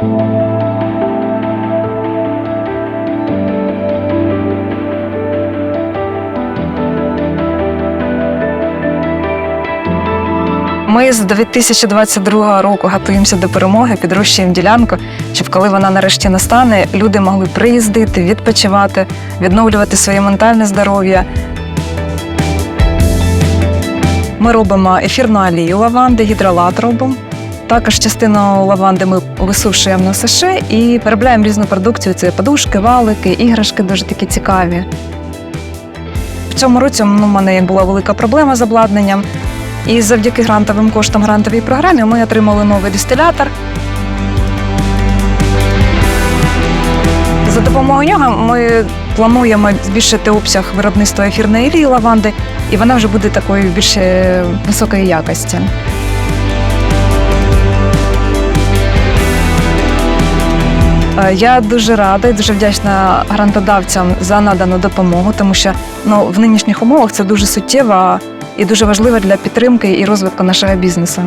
Ми з 2022 року готуємося до перемоги, підрощуємо ділянку, щоб коли вона нарешті настане, люди могли приїздити, відпочивати, відновлювати своє ментальне здоров'я. Ми робимо ефірну алію лаванди, гідролат робимо. Також частину лаванди ми висушуємо на саше і переробляємо різну продукцію. Це подушки, валики, іграшки дуже такі цікаві. В цьому році ну, в мене була велика проблема з обладнанням. І завдяки грантовим коштам грантовій програмі ми отримали новий дистилятор. За допомогою нього ми плануємо збільшити обсяг виробництва ефірної олії лаванди, і вона вже буде такої більш е, високої якості. Я дуже рада і дуже вдячна грантодавцям за надану допомогу, тому що ну, в нинішніх умовах це дуже суттєво і дуже важливо для підтримки і розвитку нашого бізнесу.